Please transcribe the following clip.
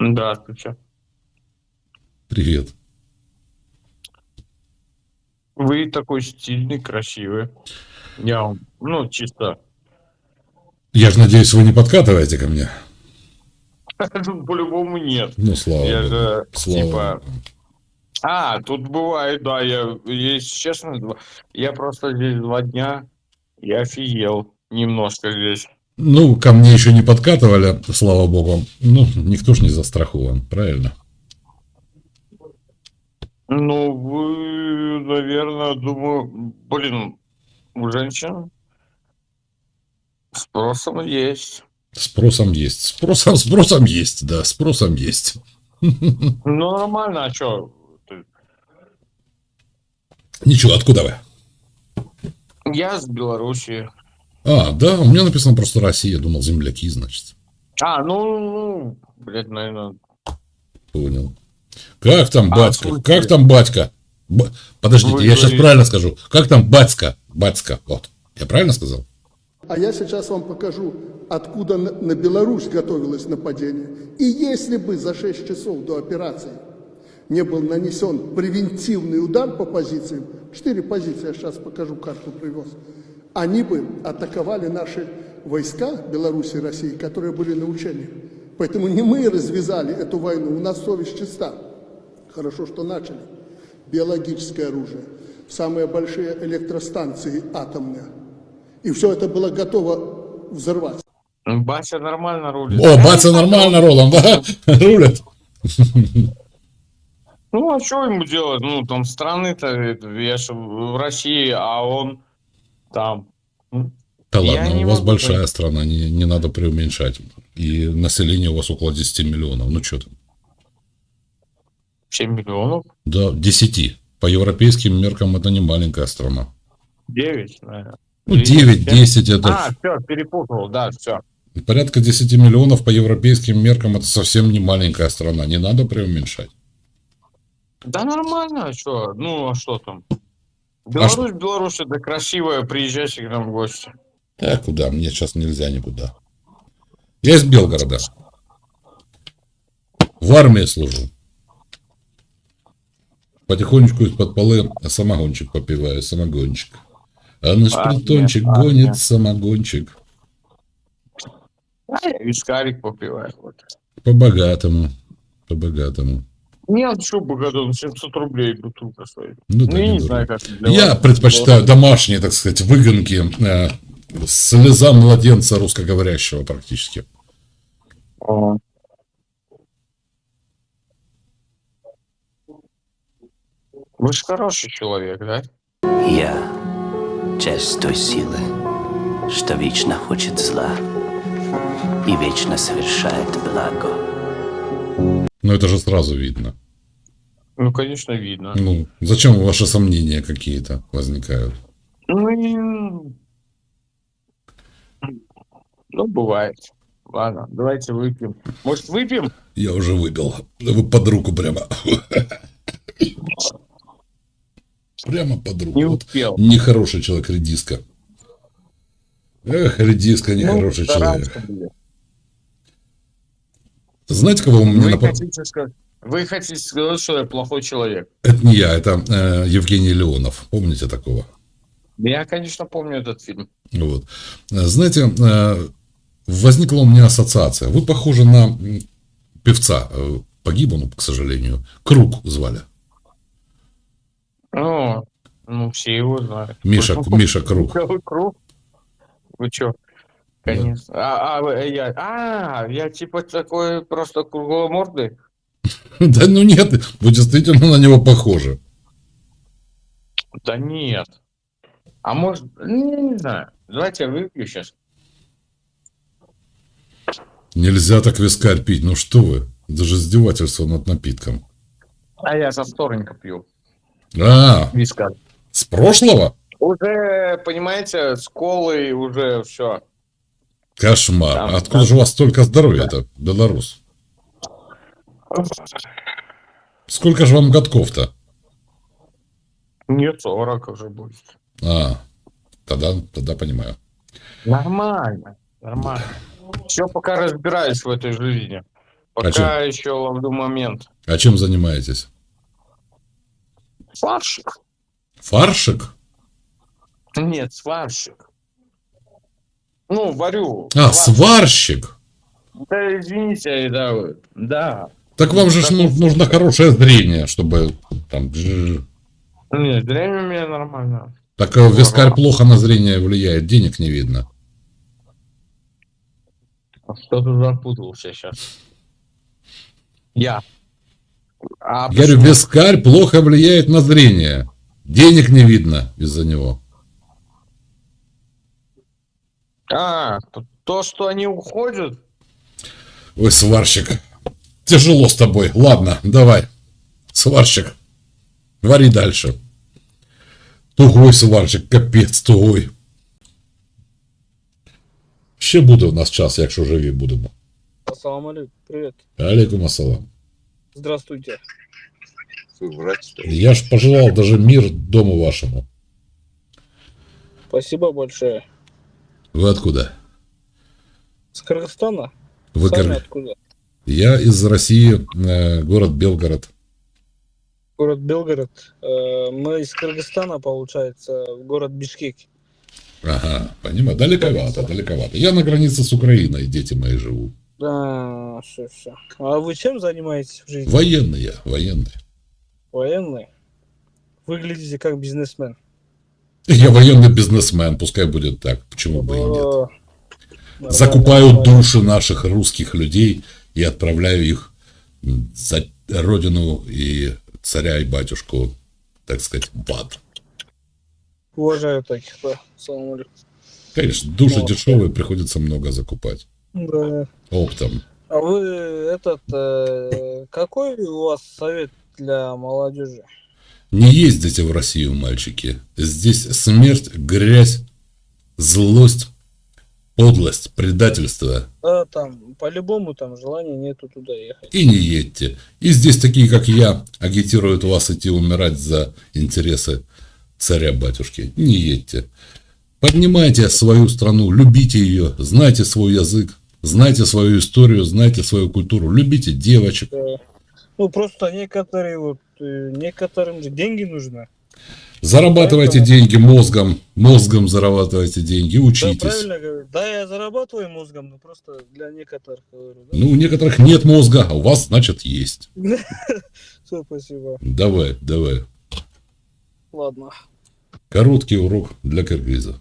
Здравствуйте. Привет. Вы такой стильный, красивый. Я вам, ну, чисто, Я же надеюсь, вы не подкатываете ко мне. по-любому нет. Ну, слава Я богу. же, Слава типа, богу. а, тут бывает, да, я, если честно, я просто здесь два дня, я офигел немножко здесь. Ну, ко мне еще не подкатывали, слава богу. Ну, никто ж не застрахован, правильно? Ну, вы, наверное, думаю, блин, у женщин спросом есть. Спросом есть. Спросом, спросом есть, да, спросом есть. Ну, нормально, а что? Ничего, откуда вы? Я с Белоруссии. А, да, у меня написано просто Россия, думал, земляки, значит. А, ну, ну, блядь, наверное, Понял. Как там А, батька? слушайте. Как там батька? Ба- Подождите, Вы я сейчас правильно скажу. Как там батька? Батька, вот. Я правильно сказал? А я сейчас вам покажу, откуда на, на Беларусь готовилось нападение. И если бы за 6 часов до операции не был нанесен превентивный удар по позициям, четыре позиции, я сейчас покажу, карту привез, они бы атаковали наши войска Беларуси и России, которые были на учениях. Поэтому не мы развязали эту войну, у нас совесть чиста. Хорошо, что начали. Биологическое оружие, самые большие электростанции атомные. И все это было готово взорваться. Бася нормально рулит. О, батя нормально ролом, да? Рулят. Ну, а что ему делать? Ну, там страны-то, я же в России, а он там. Да Я ладно, у вас большая понять. страна, не, не надо преуменьшать. И население у вас около 10 миллионов. Ну что там? 7 миллионов? Да, 10. По европейским меркам это не маленькая страна. 9, наверное. Ну, Или 9, семь? 10 это А, все, перепутал, да, все. порядка 10 миллионов по европейским меркам это совсем не маленькая страна. Не надо преуменьшать. Да нормально, а что? Ну, а что там? А Беларусь, Беларусь, это красивая, приезжайте к нам в гости. Да, куда? Мне сейчас нельзя никуда. Я из Белгорода. В армии служу. Потихонечку из-под полы самогончик попиваю, самогончик. А наш Армия, притончик гонит самогончик. А я вискарик попиваю. Вот. По-богатому. По-богатому. Нет, что богатон, 700 рублей бутылка стоит. Ну, Ну, да, я не знаю, как для Я вас. предпочитаю домашние, так сказать, выгонки. э, слеза младенца русскоговорящего практически. Ага. Вы же хороший человек, да? Я – часть той силы, что вечно хочет зла и вечно совершает благо. Но это же сразу видно. Ну, конечно, видно. Ну, зачем ваши сомнения какие-то возникают? Ну, ну, бывает. Ладно, давайте выпьем. Может, выпьем? Я уже выпил. Вы под руку прямо. Прямо под руку. Не Вот успел. Нехороший человек, редиска. Эх, редиска, нехороший Ну, человек. блин. Знаете, кого у меня Вы на... пор- хотите, сказать, вы хотите сказать, что я плохой человек? Это не я, это э, Евгений Леонов. Помните такого? Я, конечно, помню этот фильм. Вот. Знаете, э, возникла у меня ассоциация. Вы похожи на певца. Э, Погиб он, к сожалению. Круг звали. Ну, ну, все его знают. Миша, Вы- Миша Круг. Круг? Вы чё? Конечно. А, а, вы- я, а, я типа такой просто кругломордый? Да ну нет, вы действительно на него похожи. Да нет. А может, не знаю. Давайте я выпью сейчас. Нельзя так вискарь пить. Ну что вы? Это же издевательство над напитком. А я со вторника пью. А, Вискар. с прошлого? Уже, понимаете, с колой уже все. Кошмар. Там, Откуда там. же у вас столько здоровья-то, белорус? Сколько же вам годков-то? Нет, 40 уже будет. А, тогда, тогда понимаю. Нормально. Нормально. Все пока разбираюсь в этой жизни. Пока еще ловлю момент. А чем занимаетесь? Сварщик? Фаршик? Нет, сварщик. Ну, варю. А, Сварщик. Да, извините, да, да. Так вам же ж ну- нужно хорошее зрение, чтобы там... Нет, зрение у меня нормально. Так э, вискарь плохо на зрение влияет, денег не видно. Что-то запутался сейчас. Я. А Я говорю, почему? вискарь плохо влияет на зрение. Денег не видно из-за него. А, то- то, что они уходят, Ой, сварщик. Тяжело с тобой. Ладно, давай. Сварщик. Вари дальше. Тугой сварщик, капець тугой. Ще буде у нас час, якщо живі будемо. Ассалам алейкум, привет. Алейкум ассалам. Здравствуйте. Вы врач, что ли? Я ж пожелал даже мир дому вашему. Спасибо большое. Вы откуда? С Кыргызстана? Вы Сами кор- откуда? Я из России, э, город Белгород. Город Белгород. Э, Мы из Кыргызстана, получается, в город Бишкек. Ага, понимаю. Далековато, далековато. Я на границе с Украиной, дети мои живут. Да, все, все. А вы чем занимаетесь в жизни? Военный я, военный. Военный? Выглядите как бизнесмен. Я военный бизнесмен, пускай будет так, почему бы и нет. О, Закупаю души наших русских людей и отправляю их за родину и царя и батюшку, так сказать, в ад. Уважаю таких, да. Алейкум. Конечно, души Ну, дешевые, приходится много закупать. Да. Оптом. А вы этот, э, какой у вас совет для молодежи? Не ездите в Россию, мальчики. Здесь смерть, грязь, злость, подлость, предательство. Да, там, по-любому там желания нету туда ехать. И не едьте. И здесь такие, как я, агитируют вас идти умирать за интересы царя-батюшки. Не едьте. Поднимайте свою страну, любите ее, знайте свой язык, знайте свою историю, знайте свою культуру, любите девочек. Да. Ну, просто некоторые вот, э, некоторым же деньги нужны. Зарабатывайте Поэтому- деньги мозгом, мозгом зарабатывайте деньги, Да, учитесь. правильно говорю. Да, я зарабатываю мозгом, но просто для некоторых говорю. Да? Ну, у некоторых нет мозга, а у вас, значит, есть. Все, спасибо. Давай, давай. Ладно. Короткий урок для киргиза.